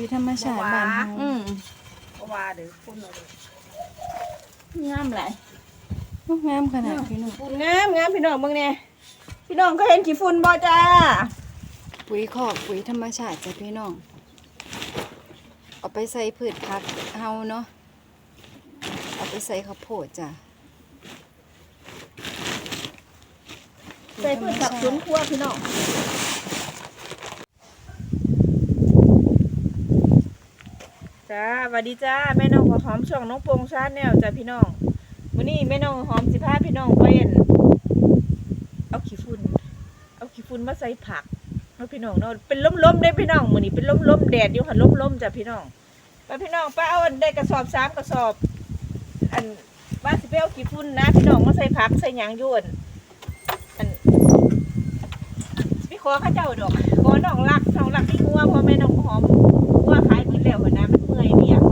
วิธรรมชาติบ้านเฮาอืมเพราะว่าเดี๋ยวคุณเอาเลยงามหลายโอ้งามขนาดพี่น้องฝุ่นงามงามพี่น้องเบิ่งแน่พี่น้องก็เห็นขี้ฝุ่นบ่จ้าปุ๋ยคอกปุ๋ยธรรมชาติจ้ะพี่น้อง เอาไปใส่พืชผักเฮาเนาะเอาไปใส่ข้าวโพดจ้ะใส่พืชผักสวนครัวพี่น้อง จ้าสวัสดีจ้าแม่น้องหัวหอมช่องน้องโปงชาแนลจ้าพี่น้องวันนี้แม่น้องหอมสิพาพี่น้องไปอั่นเอาขี้ฝุ่นเอาขี้ฝุ่นมาใส่ผักเนาะพี่น้องเนาะเป็นล้มๆได้พี่น้องมือนี้เป็นล้มๆแดดอยู่ค่ะล้มๆจ้ะพี่น้องไปพี่น้องไปเอาอันได้กระสอบสามกระสอบ อันว่าสิไปเอาขี้ฝุ่นนะ พี่น้องมาใส่ผักใส่หยางยวนอันพี่ขอข้าเจ้าดอกขอน้องรักน้องรักที่งัวพ่อแม่น้องหอมงัวขายหมดแล้วหัวนะ มันเนี่ยก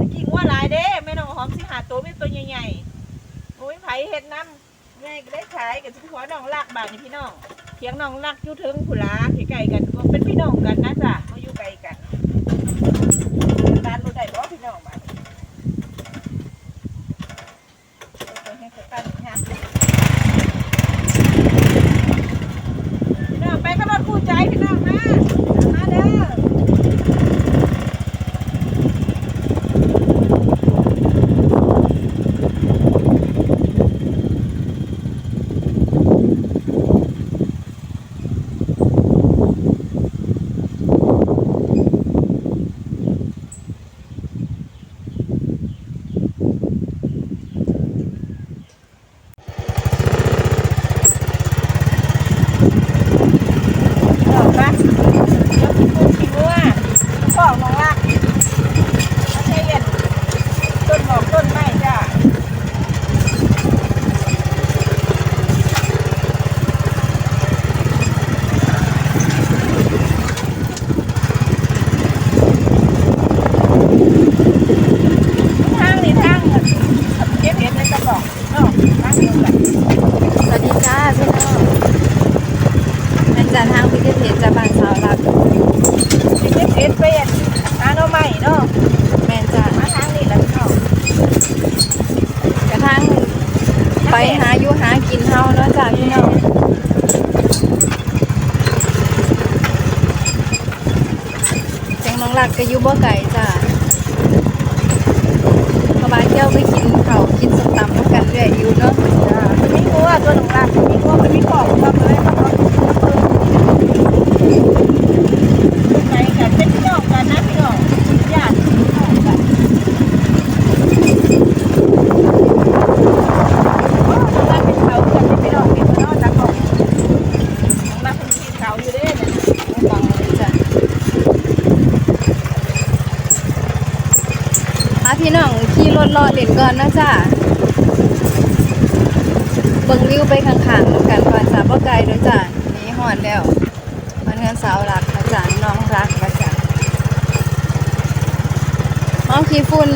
ตะกี้งัวหลายเด้แม่น้องหอมสิหาตัวเป็นตัวใหญ่ๆโอ้ยไผเห็ดน้ำไงก็ได้ขายกับพี่ขอน้องลักบาทนี่พี่น้องเถียงน้องลักอยู่ถึงผุลาใกล้ๆกันก็เป็นพี่น้องกันนะจ้ะเขาอยู่ไกลกันร้านรู้ได้บ่พี่น้องบ้าน พี่น้องไปกับรถคู่ใจพี่น้องมามาเด้อออกปะเดี๋ยวพี่ปูพี่งัวพ่อของรักมาใช้เย็นต้นหมอกต้นไม้จ้าทางนี่ทางเก็บเห็ดในกระบอกเนาะทางเดียวกัน สวัสดีจ้าพี่น้องเป็นจานทางพิเศษจะบ้านสาวรัก เก็บเห็ดเป็นหาหน่อไม้เนาะ แม่นจ้า มาทางนี้แหละพี่น้อง กระทั่งไปหาอยู่หากินเฮาเนาะจ้าพี่น้อง หลักก็อยู่บ่ไก่จ้าเพราะว่าเที่ยวไปกินเขากินส้มตำน้ำกันเรื่อยอยู่เนาะจ้ไม่กลัวตัวหนึ่งลักไม่กลัวมันมีขอบว่าเลยเขาบอกไปกันเป็นพี่น้องกันนะพี่น้องญาติพี่น้องกันโอ้น้องรักเป็นเขากันเป็นพี่น้องเป็นพี่น้องจากของน้องรักเป็นพี่เขาอยู่เด้เนี่ย ฟังเลยจ้ะ พี่น้องขี่รถรอเล่นก่อนนะจ้าเบิ่งวิวไปข้างๆกันก่อนจ้าบ่ไกลด้อจ้านี่หอดแล้วมันงานสาวรักอาจารย์น้องรักอาจารย์น้องขี้ฝุ่น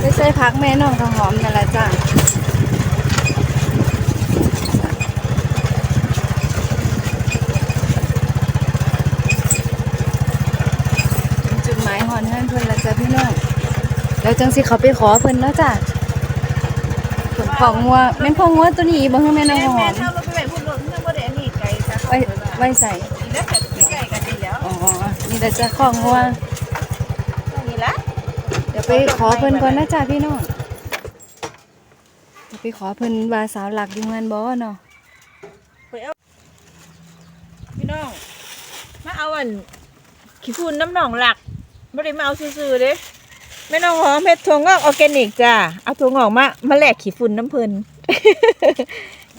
ได้ใส่พักแม่น้องข้าวหอมนั่นแหละจ้าถึงจุดหมายหอนเงินเพิ่นและ จ้ะพี่น้องแล้วจังสิเขาไปขอเพิ่นเนาะจ้ะเพิ่นของงัวแม่นของงัวตัวนี้บ่คือแม่น้องข้าวหแม่อมเท่าเราไปไหนพูดหล่นเรื่องว่าเดี๋ยวนี้ไกลจ้ะไว้ไว้ใส่นี่แล้วแต่ใกล้กันดีแล้วอ๋อนี่แหละจ้ะของงัวนี่ละเดี๋ยวไปขอเพิ่นก่อนนะจ้ะพี่น้องเดี๋ยวไปขอเพิ่นว่าสาวหลักอยู่เงินบ่เนาะพี่น้องมาเอาอันขี้ฝุ่นน้ำหนองหลัก ไม่ได้มาเอาซื่อๆเด้แม่น้องหอมเฮ็ดถั่วงอกออร์แกนิกจ้าเอาถั่วงอกมามาแลกขี้ฝุ่นน้ำเพิ่น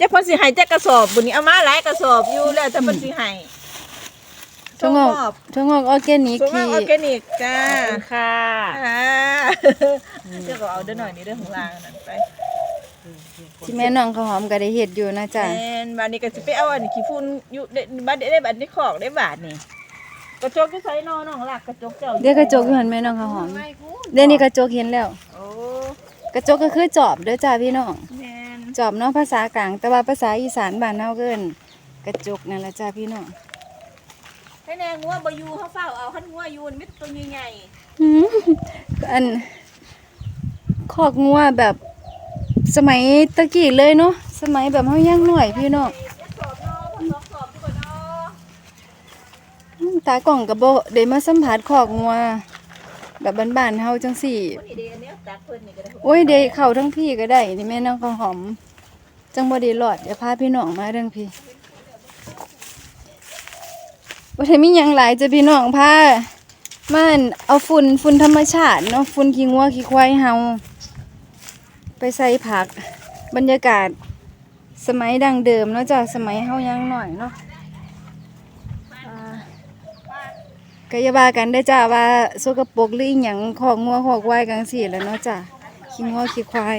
จะเพิ่นสิให้จักกระสอบบุนี้เอามาหลายกระสอบอยู่แล้วจะเพิ่นสิให้ถั่วงอกถั่วงอกออร์แกนิกถั่วงอที่กออร์แกนิกจ้าค่ะอ่าเดี๋ยวก็เอาเด้อหน่อยนี่เด้อของลางอันนั้นไปที่แม่น้องข้าวหอมก็ได้เฮ็ดอยู่นะจ้ะแม่นบานนี้ก็สิไปเอาอันขี้ฝุ่นอยู่ได้บัดได้บัดนี้ขอกได้บาทนี่ กระจกที่ใส่นอน้องหลักกระจกเจ้าเดี๋ยวกระจกอยู่หั่นแม่น้องข้าวหอมไม่กูเดี๋ยวนี้กระจกเห็นแล้ว โอ้กระจกก็คือจอบเด้อจ้าพี่น้องแม่นจอบเนาะภาษากลาง แต่ว่าภาษาอีสานบ้านเฮาเกินกระจกนั่นแหละจ้าพี่น้องไปให้แน่งัวบ่อยู่เขาเฝ้าเอาคันงัวอยู่นี่มิตรตัวใหญ่หืมอันคอกงัวแบบสมัยตะกี้เลยเนาะสมัยแบบเฮาย่างหน่อยพี่น้อง ๆสอบเนาะพอสอบสอบทุกคนเนาะ อืม ตากล่องก็บ่ได้มาสัมผัสคอกงัวแบบบ้านๆเฮาจังซี่คนนี้เดอันเนี้ยตักเพิ่นนี่ก็ได้โอ้ยเดเข้าทั้งพี่ก็ได้นี่แม่น้องข้าวหอม จังบ่ได้รอดเดี๋ยวพาพี่น้องมาเรื่องพี่บ่ได้มีหยังหลายจะพี่น้องพามันเอาฝุ่นฝุ่นธรรมชาติเนาะฝุ่นขี้งัวขี้ควายเฮาไปใส่ผักบรรยากาศสมัยดังเดิมเนาะจ้ะสมัยเฮายังหน่อยเนาะอ่า กายาบากันได้อจ้าว่าสกปรกหรืออีหยังของงัวของควายกังสี่แหล้วเนาะจ้ะขี้งัวขี้ควาย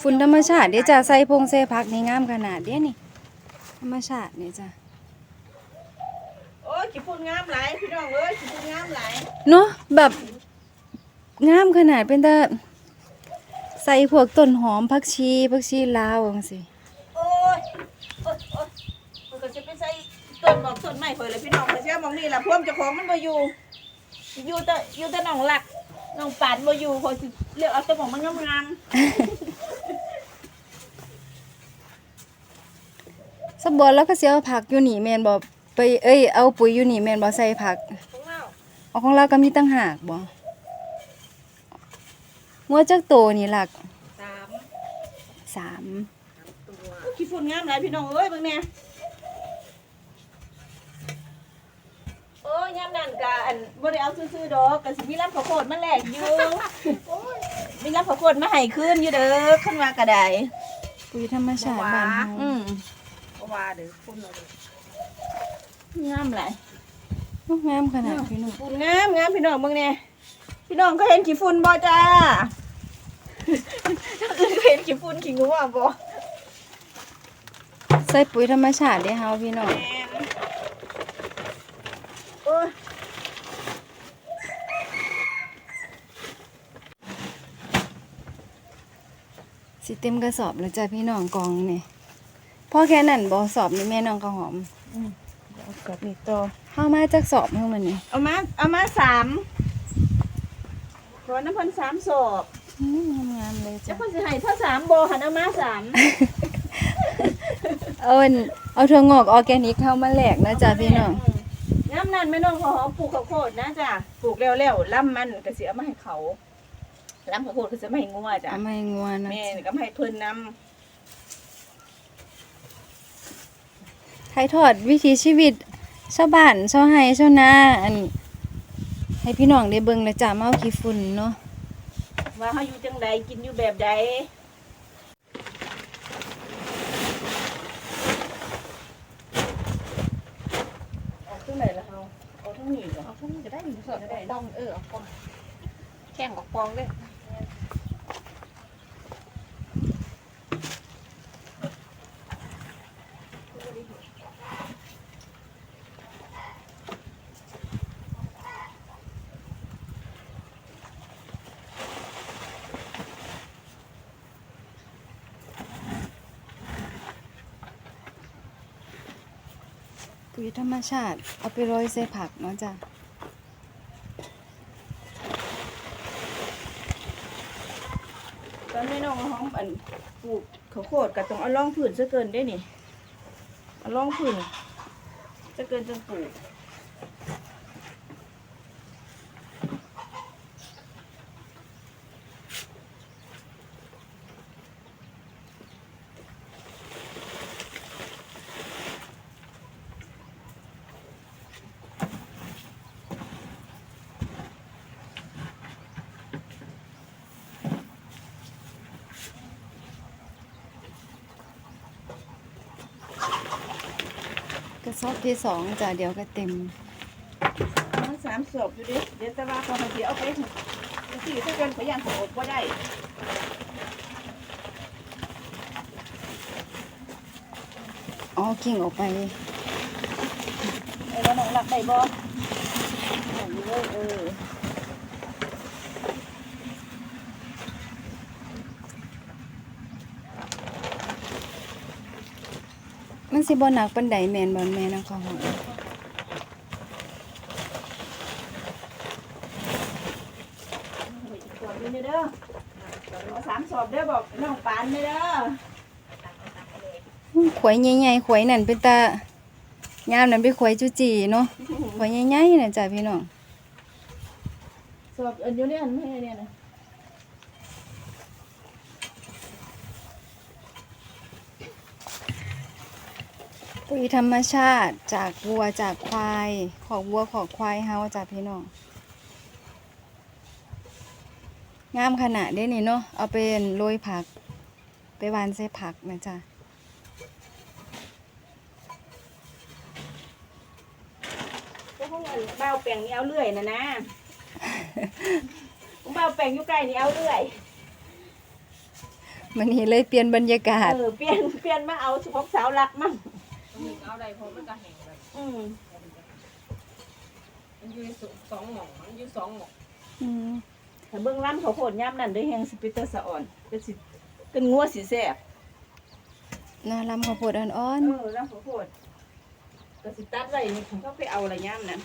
ฝุ่นธรรมชาติเดี๋ยวจะใส่พงใส่ผักนี่งามขนาดเดี๋ยวนี่ ธรรมชาตินี่จ้ะโอ้ยขี้ฝุ่นงามหลายพี่น้องเอ้ยขี้ฝุ่นงามหลายเนาะแบบงามขนาดเป็นแต่ใส่พวกต้นหอมผักชีผักชีลาวจังซี่ โอ้ยโอ้ยโอ้ยมันก็จะไปใส่ ต้นบอกต้นไม้เพิ่นเลยพี่น้องเพิ่นเชื่อมองนี่ล่ะพวกเจ้าของมันบ่อยู่ อยู่แต่อยู่แต่น้องหลักน้องปานบ่อยู่เขาสิเลือกเอาแต่ของมันงามสบวนแล้วก็สิเอาผักอยู่นี่แม่นบ่ไปเอ้ยเอาปุ๋ยอยู่นี่แม่นบ่ใส่ผักๆของเราเอาของเราก็มีตั้งหากบ่งัวจักโตนี่หลักสามสามขี้ฝุ่นงามหลายพี่น้องเอ้ยเบิ่งแน่ อ้ยยามนั้นก็อันบ่ได้เอาซื่อๆดอกก็สิมีรับข้าวโพดมาแลกอยู่มีรับข้าวโพดมาให้คืนอยู่เด้อคันว่าก็ได้ปุ๋ยธรรมชาติบ้านเฮาอืมเพราะว่าเดี๋ยวคุณเอาเลยงามหลายงามขนาดพี่น้องฝุ่นงามงามพี่น้องเบิ่งแน่พี่น้องก็เห็นขี้ฝุ่นบ่จ้าถ้าอื่นก็เห็นขี้ฝุ่นขี้งูอะบ่ใส่ปุ๋ยธรรมชาติเด้เฮาพี่น้อง แม่นโอ้ย สิ เต็มกระสอบแล้วจ้ะพี่น้องกองนี่พ่อแค่นั้นบ่สอบนี่แม่น้องข้าวหอมเอากลับนี่ต่อเฮามาจักสอบเฮามันนี่เอามาเอามาสามขอน้ำพันสามศอกอืมงามๆเลยจะจ้ะเพิ่นสิให้ถ้าสามโบหันเอามาสามเอาอันเอาถั่วงอกออร์แกนิกเข้ามาแลกนะจ้ะพี่น้อง น้ำนั่นแม่น้องขอหอมปลูกข้าวโพดนะจ้ะปลูกแล้วแล้วๆล่ำมันก็สิเอามาให้เขา ล่ำข้าวโพดก็สิมาให้งัวจ้ะ เอาไม่งัวนะแม่นี่ก็มาให้เพิ่นนถ่ายทอดวิถีชีวิตชาวบ้านชาวไร่ชาวนาอัน ให้พี่น้องได้เบิ่งและจ้ะมาเอาขี้ฝุ่นเนาะำว่าเฮาอยู่จังใดกินอยู่แบบใดออกจังไหนล่ะเฮาออกทางนี้เหรอเอาพวกนี้จะได้มีส่วนได้ ดองเออเอาปองแข่งกับปองด้วย ปุ๋ยธรรมชาติ เอาไปโรยใส่ผักเนาะจ้ะตอนแม่น้องหองอันปลูกข้าวโพดก็ต้องเอาล่องผืนซะเกินได้นี่เอาล่องผืนซะเกินจนปลูก ระสอบที่สองจ้ะเดี๋ยวก็เต็มมันสามศพอยู่ดิเดี๋ยวแต่ว่าพอมาเดี๋ยวเอาไปสี่ซะเกินขออย่างของอดบ่ได้อ๋อกิ่งออกไปเออแล้วน้องหลักได้บ่เอาอยู่เลยเออ มันมันสิบ่หนักปานใดแม่นบ่แม่นางข้าวหอมสอบนี่เด้อเอาสามสอบเด้อบอกน้องปานเด้ออื้อขวยใหญ่ๆขวยนั่นเป็นตายามนั้นเป็นขวยจุจีเนาะขวยใหญ่ๆน่ะจ้ะพี่น้องสอบอันอยู่เนี่ยอันไม่ให้เนี่ยนะ ปุ๋ยธรรมชาติจากวัวจากควายขอกวัวขอกควายเฮาจ้ะพี่น้องงามขนาดเด้นี่เนาะเอาเป็นโรยผัก ไปหวานใส่ผักนะจ๊ะพวกมึงเบ้าแปลงนี่เอาเรื่อยนะนะมึงเบ้าแปลงอยู่ใกล้นี่เอาเรื่อยมันนี้เลยเปลี่ยนบรรยากาศ เออเปลี่ยนเปลี่ยนมาเอาสุภาพสาวรักมั่ง เอาได้เพราะมันก็แห้งแบบอืมมันอยู่สองหม่องมันอยู่สองหม่องอืมถ้าเบิ่งล้ำเขาวโพดย่ำนั่นด้วยแหงสปิเตอร์สะอ่อนเป็นสิเป็นงัวสีแสบน่าลำข้าวโพดอ่อนเออล้ำเขาวโพดก็สิตัดไว้นี่ผมก็ไปเอาอะไรย่ำนั้น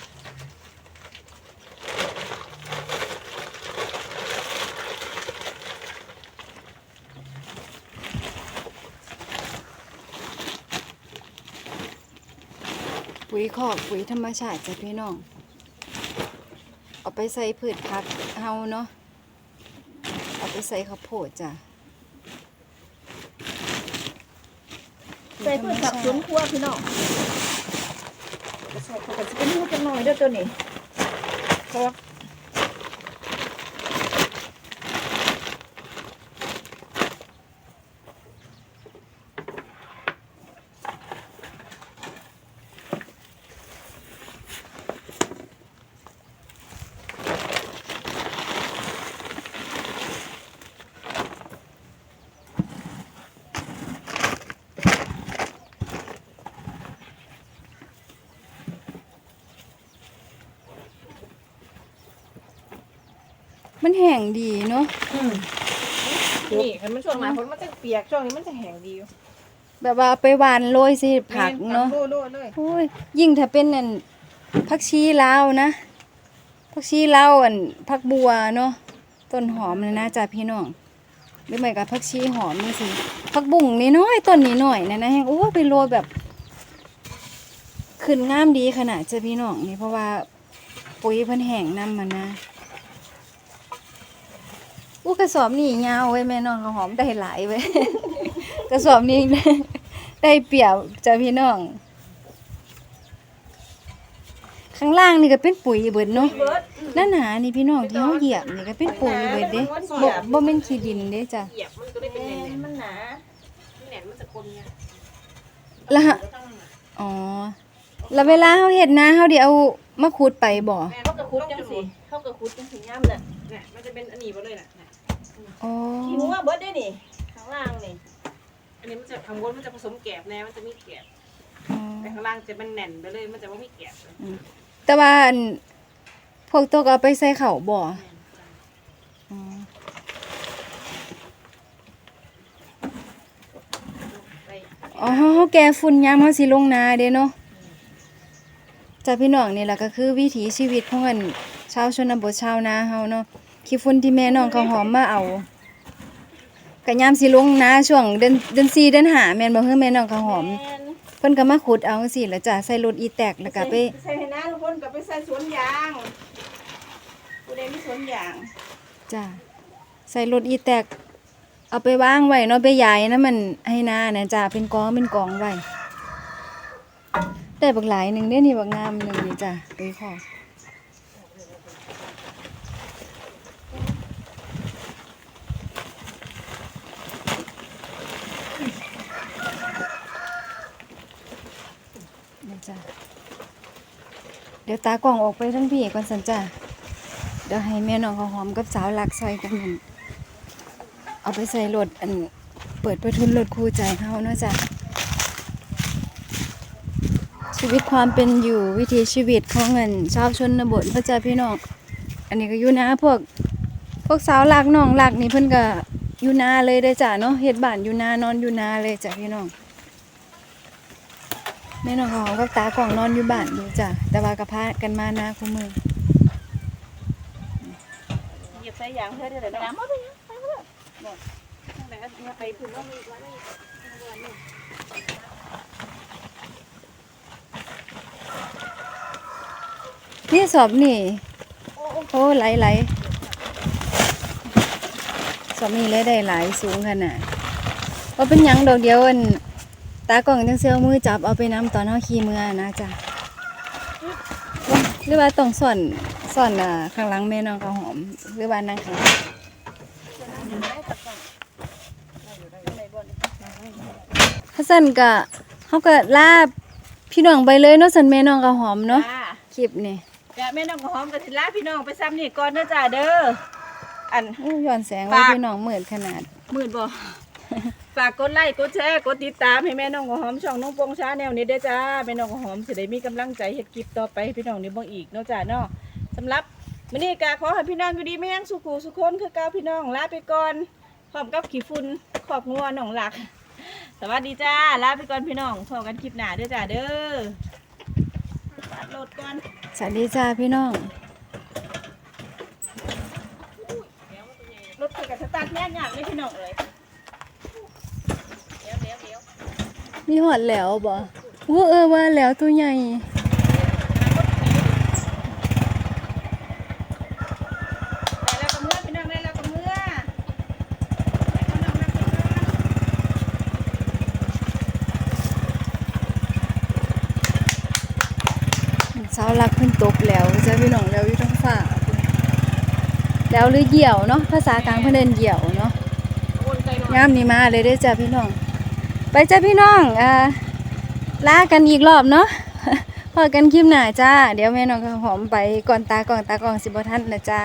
ปุ๋ยขอกปุ๋ยธรรมชาติจ้ะพี่น้อง เอาไปใส่พืชผักเฮาเนาะ เอาไปใส่ข้าวโพดจ้ะใส่พืชผักสวนครัวพี่น้องใส่เขาก็จะเป็นหูจังหน่อยเด้อตัวนี้เพราะว่า มันแห้งดีเนาะอืมนี่คันมันช่วงหน้าฝนมันจะเปียกช่วงนี้มันจะแห้งดีอยู่แบบว่าเอาไปหวานโรยสิผักเนาะโลโลเลยโอ้ยยิ่งถ้าเป็นนั่นผักชีลาวนะผักชีลาวอันผักบัวเนาะต้นหอมนะนะจ้ะพี่น้องหรือไม่กับผักชีหอมนี่สิผักบุ้งนี่น้อยต้นนี้หน่อยนะนะแห้งโอ้ไปโรยแบบขึ้นงามดีขนาดจ้ะพี่น้องนี่เพราะว่าปุ๋ยเพิ่นแห้งนํมันนะ อู้กระสอบนี่ยาวไว้ยแม่น้องข้าวหอมได้หลายไว้ย กระสอบนี้ได้เปรียบจ้ะพี่น้อง ข้างล่างนี่ก็เป็นปุ๋ยเบิดเนาะเบิร์ดหน้าหนานี่พี่น้องที่เฮาเหยียบนี่ก็เป็นปุ๋ยเบิดเด้บ่บ่แม่นขี้ดินเด้จ้ะเหยียบมันก็ได้เป็นแหแหน่นนมันหนาๆแหน่นมันจะคนไงแล้วฮะอ๋อแล้วเวลาเฮาเฮ็ดนาเฮาสิเอามาขุดไปบ่เขากระคุดจังสิเขากระคุดจังสิย่ำเลยเนี่ยมันจะเป็นอันนี้ไปเลยน่ะเนี่ย อ๋อขี้งัวเบิร์ดได้นี่ข้างล่างนี่อันนี้มันจะข้างบนมันจะผสมแกบแน่มันจะมีแกบอ๋อแต่ข้างล่างจะเป็นแหน่นไปเลยมันจะไม่มีแกบเลยแต่ว่าอันพวกตัวก็เอาไปใส่ข้าวบ่อ๋อไปอ๋อเฮาแก่ฝุ่นยามเฮาสิลงนาเด้เนาะจ้ะพี่น้องนี่ล่ะก็คือวิถีชีวิตของอันชาวชนบทชาวนาเฮาเนาะ ขี้ฝุ่นที่แม่น้องเขาวหอมมาเอาก็ยามสิลงนาช่วงเดือนเดือน4เดือน5แม่นบ่คือแม่น้องเขาวหอมแม่นเพิ่นก็มาขุดเอาจังซี่แหล้วจ้ะใส่รถอีแตกแล้วก็ไปใส่ให้น้าทุกคนกับไปใส่สวนยางผู้ใดมีสวนยางจ้ะใส่รถอีแตก เอาไปวางไว้เนาะไปยายนะมันให้นาเนี่ยจ้ะเป็นกองเป็นกองไว้ได้บักหลายหนึงเด้นี่บักงามหนึงนี่จ้ะไปขอ จ้ะเดี๋ยวตากล้องออกไปทั้งพี่ก่อนสันจ้ะเดี๋ยวให้แม่น้องเขาหอมกับสาวหลักซอยกันนั่นเอาไปใส่รถอันเปิดประทุนรถคู่ใจเขาเนาะจ้ะชีวิตความเป็นอยู่วิถีชีวิตของเงินชาวชนบทพระเจ้าพี่น้องอันนี้ก็อยู่นะพวกพวกสาวหลักน้องหลักนี่เพิ่นก็อยู่นาเลยได้จ้ะเนาะเฮ็ดบ้านอยู่นานอนอยู่นาเลยจ้ะพี่น้อง แม่น้องข้าวหอมกับตากล่องนอนอยู่บ้านอยู่จ้ะแต่ว่าก็พากันมานาคู่มือเหยียบใส่ยางเพื่อได้เลยเนาะน้ำมาไปยังไปเพื่อบอกตั้งแต่เนี่ยไปถึงว่ามีวันนี้วันนี้นี่สอบนี่ โอ้ไหลไหลสอบนี่เลยได้หลายสูงขนาดว่าเป็นหยังดอกเดียวอัน ตากล่องจังเสื้อมือจับเอาไปน้ำตอนเฮาขี่เมื่อนะจ้ะว่าหรือว่าต้องสอนสอนอ่าข้างหลังแม่น้องข้าวหอม หรือว่านั่งข้างหลังถ้าสั่นก็เฮาก็ลาพี่น้องไปเลยเนาะสั่นแม่น้องข้าวหอมเนาะจ้าคลิปนี่กะแม่น้องก็หอมกับสิลาพี่น้องไปซ้ำนี่ก่อนเด้อจ้าเด้ออันอู้ย้อนแสงไว้ฝากพี่น้องเหมือนขนาดหมื่นบ่ ฝากกดไลค์กดแชร์กดติดตามให้แม่น้องก็หอมช่องน้องปงชาแนวนี้เด้อจ้าแม่น้องก็หอมสิได้มีกำลังใจเฮ็ดคลิปต่อไปให้พี่น้องได้เบิ่งอีกเนาะจ้าเนาะสำหรับมื้อนี้ก็ขอให้พี่น้องอยู่ดีไม่แห้งสุขุสุขคนคือเก่าพี่น้องลาไปก่อนพร้อมกับขี้ฝุ่นขอบงัวน้องหลัก สวัสดีจ้าลาไปก่อนพี่น้องพบกันคลิปหน้าเด้อจ้าเด้อปาดโหลดก่อน สวัสดีจ้าพี่น้อง รถไปกับสตาร์ทแน่ยากเลยพี่น้องเอ้ยเดี๋ยวเดี๋ยวเดี๋ยว มีหอดแล้วบ่อู้เออว่าแล้วตัวใหญ่แล้วก็เมื่อพี่น้องแล้วกระเมือเช้ารักินข้าวรักพิ่นตกแล้วจ้าพี่น้องแล้วอยู่ท้องฟ้าแล้วหรือเหี่ยวเนาะภาษากลางเพิ่นเอิ้นเหี่ยวเนาะงามนี่มาเลยเด้จ้าพี่น้อง จ้าพี่น้องอ่าลากันอีกรอบเนาะพอกันคลิปหน้าจ้า เดี๋ยวแม่น้องข้าวหอมไปก่อนตาก่อนตาก่อนสิบ่ทันนะจ้า